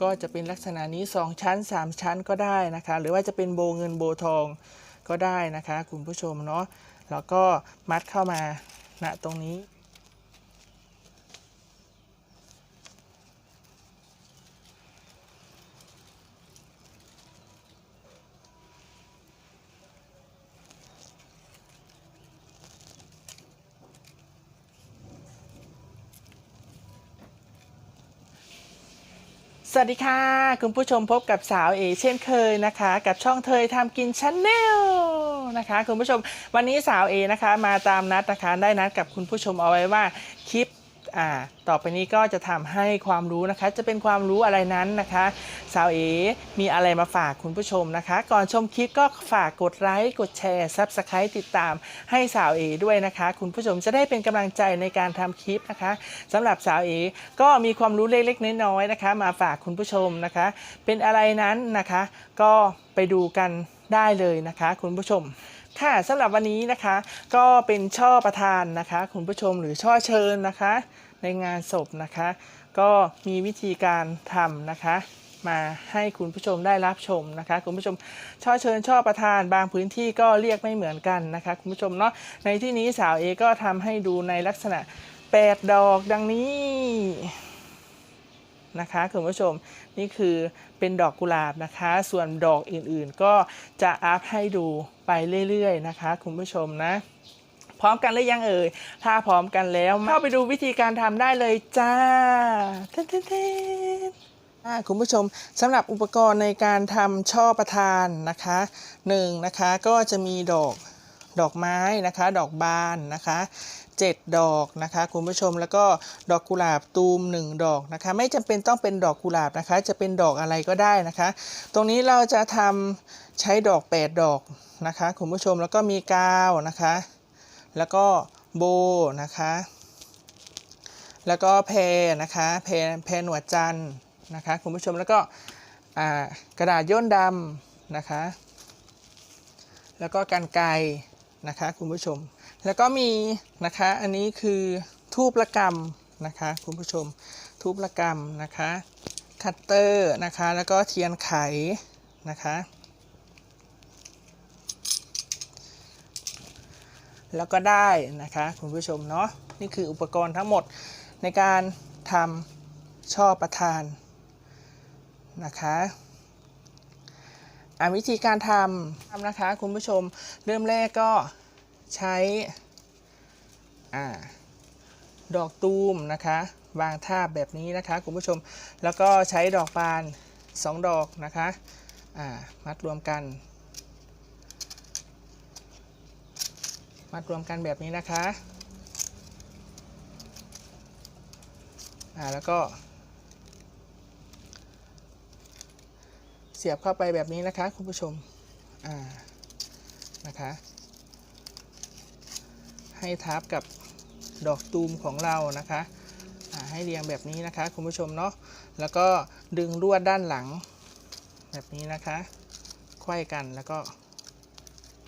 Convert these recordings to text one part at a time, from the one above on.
ก็จะเป็นลักษณะนี้ 2 ชั้น 3 ชั้นก็ได้นะคะ หรือว่าจะเป็นโบเงินโบทองก็ได้นะคะ คุณผู้ชมเนาะแล้วก็มัดเข้ามาณตรงนี้ วัสดีค่ะ คุณผู้ชมพบกับสาวเอเช่นเคยนะคะ กับช่องเทยทำกินชาแนลนะคะ คุณผู้ชมวันนี้สาวเอนะคะ มาตามนัดนะคะ ได้นัดกับคุณผู้ชมเอาไว้ว่าคลิป อ่าต่อไปนี้ก็จะทำให้ความรู้นะคะ จะเป็นความรู้อะไรนั้นนะคะสาวเอมีอะไรมาฝากคุณผู้ชมนะคะ ก่อนชมคลิปก็ฝากกดไลค์กดแชร์ซับสไครต์ติดตามให้สาวเอด้วยนะคะ คุณผู้ชมจะได้เป็นกำลังใจในการทำคลิปนะคะสำหรับสาวเอก็มีความรู้เล็กๆน้อยๆนะคะ มาฝากคุณผู้ชมนะคะ เป็นอะไรนั้นนะคะ ก็ไปดูกันได้เลยนะคะ คุณผู้ชม ค่ะสำหรับวันนี้นะคะ ก็เป็นช่อประธานนะคะ คุณผู้ชมหรือช่อเชิญนะคะ ในงานศพนะคะ ก็มีวิธีการทำนะคะ มาให้คุณผู้ชมได้รับชมนะคะ คุณผู้ชมช่อเชิญช่อประธาน บางพื้นที่ก็เรียกไม่เหมือนกันนะคะ คุณผู้ชมเนาะในที่นี้สาวเอก็ทำให้ดูในลักษณะ 8 ดอกดังนี้นะคะคุณผู้ชม นี่คือเป็นดอกกุหลาบนะคะ ส่วนดอกอื่นๆ ก็จะอัพให้ดูไปเรื่อยๆนะคะ คุณผู้ชมนะ พร้อมกันหรือยังเอ่ย ถ้าพร้อมกันแล้ว เข้าไปดูวิธีการทำได้เลยจ้าเต้นเต้นเต้นคุณผู้ชมสำหรับอุปกรณ์ในการทำช่อประทานนะคะหนึ่งนะคะก็จะมีดอกดอกไม้นะคะ ดอกบานนะคะ 7 ดอกนะคะคุณผู้ชมแล้วก็ดอกกุหลาบตูม 1 ดอกนะคะไม่จำเป็นต้องเป็นดอกกุหลาบนะคะ จะเป็นดอกอะไรก็ได้นะคะ ตรงนี้เราจะทำใช้ดอก 8 ดอกนะคะคุณผู้ชมแล้วก็มีกาวนะคะ แล้วก็โบนะคะแล้วก็เพนะคะเพเพหนวดจันนะคะคุณผู้ชมแล้วก็กระดาษย่นดำนะคะ แล้วก็กันไกรนะคะคุณผู้ชม แล้วก็มีนะคะอันนี้คือทูบละกรรมนะคะคุณผู้ชมทูบละกรรมนะคะคัตเตอร์นะคะ แล้วก็เทียนไขนะคะ แล้วก็ได้นะคะคุณผู้ชมเนาะนี่คืออุปกรณ์ทั้งหมดในการทำช่อประทานนะคะอะวิธีการทำทำนะคะคุณผู้ชมเริ่มแรกก็ ใช้อ่าดอกตูมนะคะ วางท่าแบบนี้นะคะคุณผู้ชมแล้วก็ใช้ดอกบานสองดอกนะคะอ่ามัดรวมกัน มัดรวมกันแบบนี้นะคะอ่าแล้วก็ เสียบเข้าไปแบบนี้นะคะคุณผู้ชมอ่านะคะ ให้ทับกับดอกตูมของเรานะคะให้เรียงแบบนี้นะคะคุณผู้ชมเนาะแล้วก็ดึงลวดด้านหลัง แบบนี้นะคะไขว้กันแล้วก็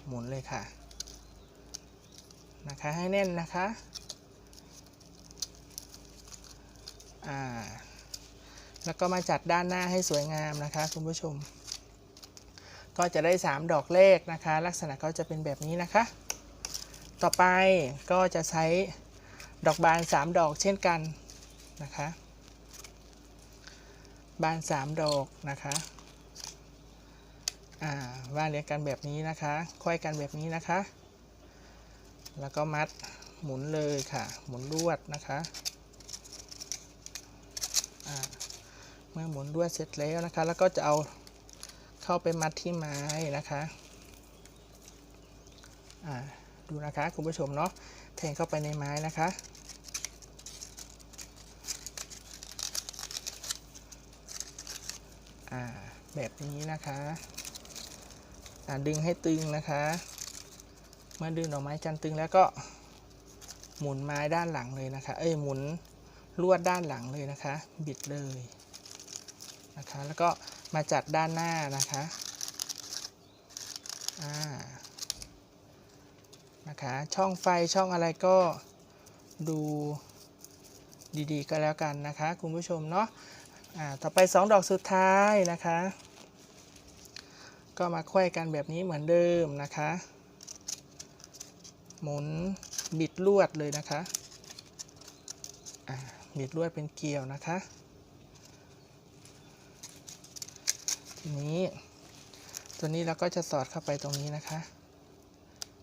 หมุนเลยค่ะนะคะให้แน่นนะคะอ่าแล้วก็มาจัดด้านหน้าให้สวยงามนะคะคุณผู้ชม ก็จะได้ 3 ดอกเลขนะคะ ลักษณะก็จะเป็นแบบนี้นะคะ ต่อไปก็จะใช้ดอกบาน 3 ดอกเช่นกันนะคะ บาน 3 ดอกนะคะอ่าวางเรียงกันแบบนี้นะคะค่อยกันแบบนี้นะคะ แล้วก็มัดหมุนเลยค่ะ หมุนลวดนะคะอ่าเมื่อหมุนลวดเสร็จแล้วนะคะ แล้วก็จะเอาเข้าไปมัดที่ไม้นะคะอ่า ดูนะคะคุณผู้ชมเนาะแทงเข้าไปในไม้นะคะ อ่าแบบนี้นะคะอ่าดึงให้ตึงนะคะ เมื่อดึงดอกไม้จันตึงแล้วก็หมุนไม้ด้านหลังเลยนะคะ เอ้ยหมุนลวดด้านหลังเลยนะคะ บิดเลยนะคะ แล้วก็มาจัดด้านหน้านะคะ อ่า นะคะ ช่องไฟช่องอะไรก็ดูดีๆ ก็แล้วกันนะคะ คุณผู้ชมเนาะอ่าต่อไปสองดอกสุดท้ายนะคะ ก็มาควยกันแบบนี้เหมือนเดิมนะคะ หมุนบิดลวดเลยนะคะบิดลวดเป็นเกลียวนะคะ ทีนี้ ตัวนี้เราก็จะสอดเข้าไปตรงนี้นะคะ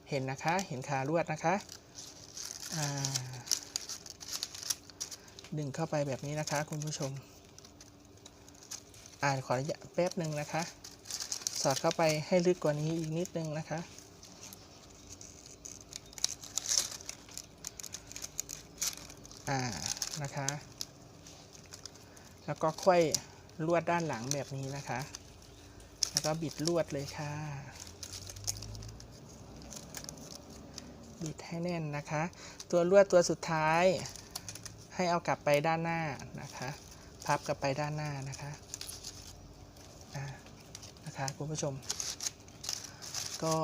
เห็นนะคะ เห็นขาลวดนะคะดึงเข้าไปแบบนี้นะคะ คุณผู้ชม อ่านขออนุญาตแป๊บหนึ่งนะคะ สอดเข้าไปให้ลึกกว่านี้อีกนิดนึงนะคะ อ่า นะคะ แล้วก็ค่อยลวดด้านหลังแบบนี้นะคะ แล้วก็บิดลวดเลยค่ะ บิดให้แน่นนะคะ ตัวลวดตัวสุดท้าย ให้เอากลับไปด้านหน้านะคะ พับกลับไปด้านหน้านะคะนะคะคุณผู้ชม ก็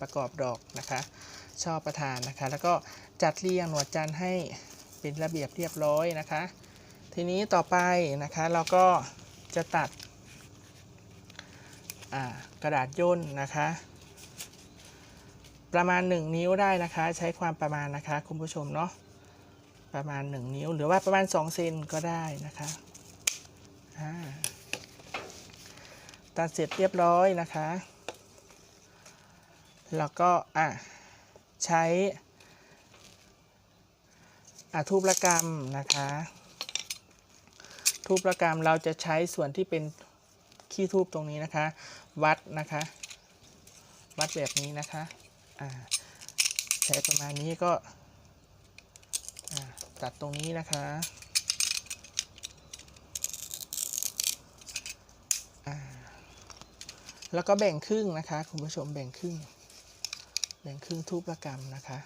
ประกอบดอกนะคะ ชอบประทานนะคะ แล้วก็จัดเรียงหนวดจันทร์ให้เป็นระเบียบเรียบร้อยนะคะ ทีนี้ต่อไปนะคะเราก็จะตัดกระดาษย่นนะคะ ประมาณ 1 นิ้วได้นะคะ ใช้ความประมาณนะคะ คุณผู้ชมเนาะประมาณ 1 นิ้วหรือว่าประมาณ 2 เซนก็ได้นะคะตัดเสร็จเรียบร้อยนะคะ แล้วก็อะใช้อะทูประกรรมนะคะทูประกรรมเราจะใช้ส่วนที่เป็นขี้ทูบตรงนี้นะคะ วัดนะคะ วัดแบบนี้นะคะ ใช้ประมาณนี้ก็ตัดตรงนี้นะคะแล้วก็แบ่งครึ่งนะคะคุณผู้ชมแบ่งครึ่ง แบ่งครึ่งทูประกรรมนะคะ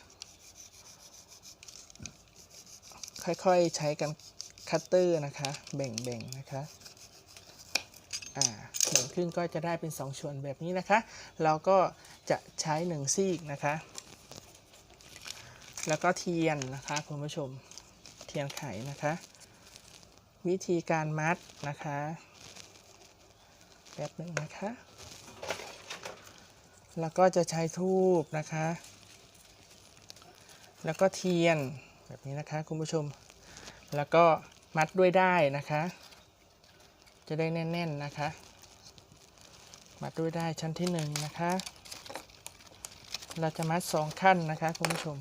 ค่อยๆใช้กันคัตเตอร์นะคะ แบ่งๆนะคะอ่าแบ่งครึ่งก็จะได้เป็น 2 ส่วนแบบนี้นะคะ เราก็ จะใช้1ซีกนะคะ แล้วก็เทียนนะคะคุณผู้ชมเทียนไขนะคะ วิธีการมัดนะคะแป๊บหนึ่งนะคะ แล้วก็จะใช้ทูบนะคะ แล้วก็เทียนแบบนี้นะคะคุณผู้ชม แล้วก็มัดด้วยได้นะคะ จะได้แน่นๆนะคะ มัดด้วยได้ชั้นที่หนึ่งนะคะ เราจะมัดสองขั้นนะคะคุณผู้ชม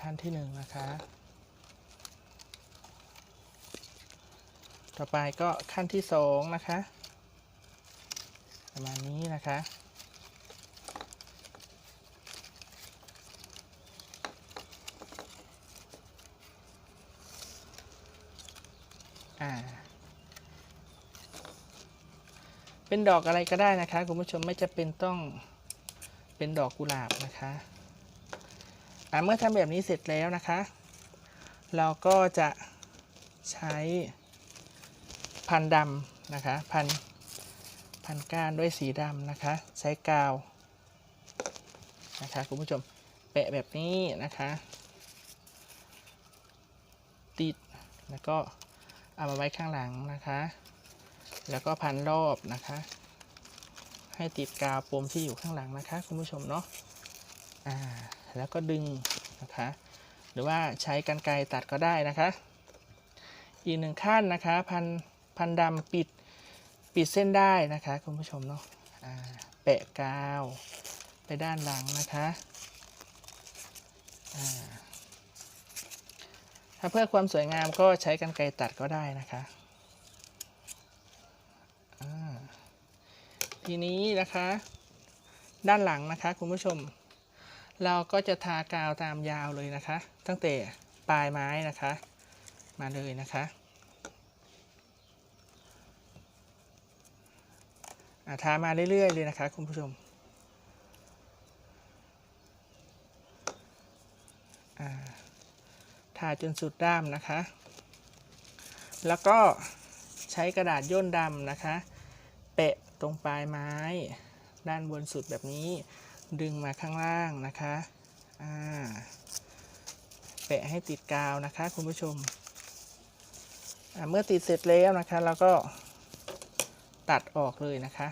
ขั้นที่หนึ่งนะคะ ต่อไปก็ขั้นที่สองนะคะ ประมาณนี้นะคะอ่า เป็นดอกอะไรก็ได้นะคะ คุณผู้ชมไม่จะเป็นต้องเป็นดอกกุหลาบนะคะอ่าเมื่อทำแบบนี้เสร็จแล้วนะคะ เราก็จะใช้พันดำนะคะ พันพันก้านด้วยสีดำนะคะ ใช้กาวนะคะคุณผู้ชมแปะแบบนี้นะคะ ติดแล้วก็เอามาไว้ข้างหลังนะคะ แล้วก็พันรอบนะคะ ให้ติดกาวปมที่อยู่ข้างหลังนะคะ คุณผู้ชมเนาะอ่าแล้วก็ดึงนะคะ หรือว่าใช้กันไกรตัดก็ได้นะคะ อีกหนึ่งขั้นนะคะ พันพันดำปิดปิดเส้นได้นะคะ คุณผู้ชมเนาะอ่าแปะกาวไปด้านหลังนะคะอ่าถ้าเพื่อความสวยงามก็ใช้กันไกรตัดก็ได้นะคะอ่า ทีนี้นะคะ ด้านหลังนะคะคุณผู้ชม เราก็จะทากาวตามยาวเลยนะคะ ตั้งแต่ปลายไม้นะคะ มาเลยนะคะาทามาเรื่อยๆเลยนะคะคุณผู้ชมาทาจนสุดด้ามนะคะ แล้วก็ใช้กระดาษย่นดำนะคะ แปะ ตรงปลายไม้ ด้านบนสุดแบบนี้ ดึงมาข้างล่างนะคะอ่าแปะให้ติดกาวนะคะคุณผู้ชม เมื่อติดเสร็จแล้วนะคะเราก็ตัดออกเลยนะคะ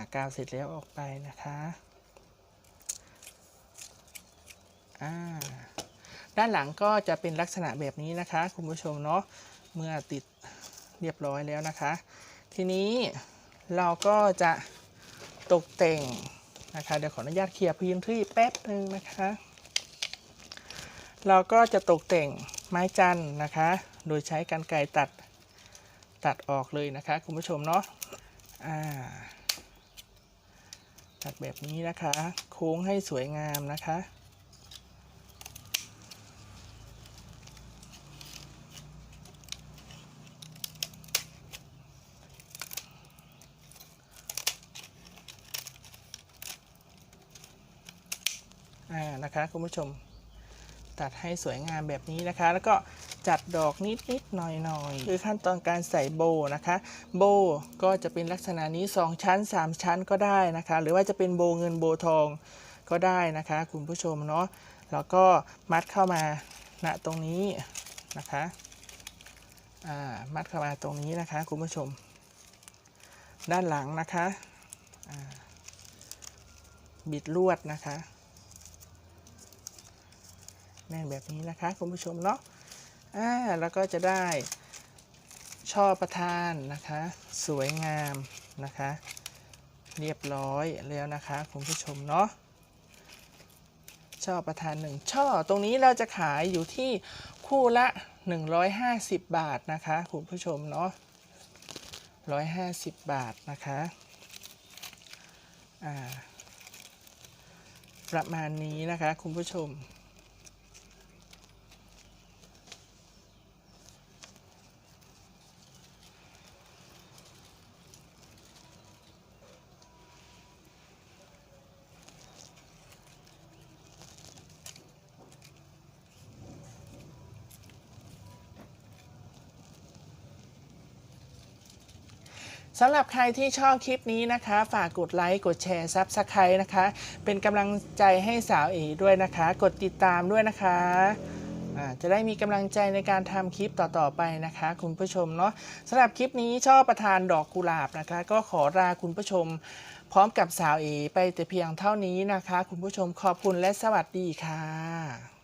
ากาวเสร็จแล้วออกไปนะคะด้านหลังก็จะเป็นลักษณะแบบนี้นะคะ คุณผู้ชมเนาะเมื่อติดเรียบร้อยแล้วนะคะ ทีนี้ เราก็จะตกแต่งนะคะเดี๋ยวขออนุญาตเคลียร์พื้นที่แป๊บหนึ่งนะคะ เราก็จะตกแต่งไม้จันนะคะ โดยใช้กรรไกรตัดตัดออกเลยนะคะคุณผู้ชมเนาะอ่าตัดแบบนี้นะคะ โค้งให้สวยงามนะคะ อ่านะคะคุณผู้ชมตัดให้สวยงามแบบนี้นะคะ แล้วก็จัดดอกนิดนิดหน่อยหน่อยคือขั้นตอนการใส่โบนะคะ โบก็จะเป็นลักษณะนี้ 2 ชั้น 3 ชั้นก็ได้นะคะ หรือว่าจะเป็นโบเงินโบทองก็ได้นะคะ คุณผู้ชมเนาะแล้วก็มัดเข้ามาณตรงนี้นะคะอ่ามัดเข้ามาตรงนี้นะคะ คุณผู้ชม ด้านหลังนะคะบิดลวดนะคะ น่นแบบนี้นะคะคุณผู้ชมเนาะอ่าแล้วก็จะได้ช่อประทานนะคะ สวยงามนะคะ เรียบร้อยแล้วนะคะคุณผู้ชมเนาะช่อประทานหนึ่งช่อตรงนี้เราจะขายอยู่ที่คู่ละ 150 บาทนะคะคุณผู้ชมเนาะ150 บาทนะคะประมาณนี้นะคะคุณผู้ชม สำหรับใครที่ชอบคลิปนี้นะคะ ฝากกดไลค์กดแชร์ซับสไครต์นะคะ เป็นกำลังใจให้สาวเอด้วยนะคะ กดติดตามด้วยนะคะจะได้มีกำลังใจในการทำคลิปต่อๆไปนะคะ คุณผู้ชมเนาะสำหรับคลิปนี้ชอบประทานดอกกุหลาบนะคะ ก็ขอลาคุณผู้ชม พร้อมกับสาวเอไปแต่เพียงเท่านี้นะคะ คุณผู้ชมขอบคุณและสวัสดีค่ะ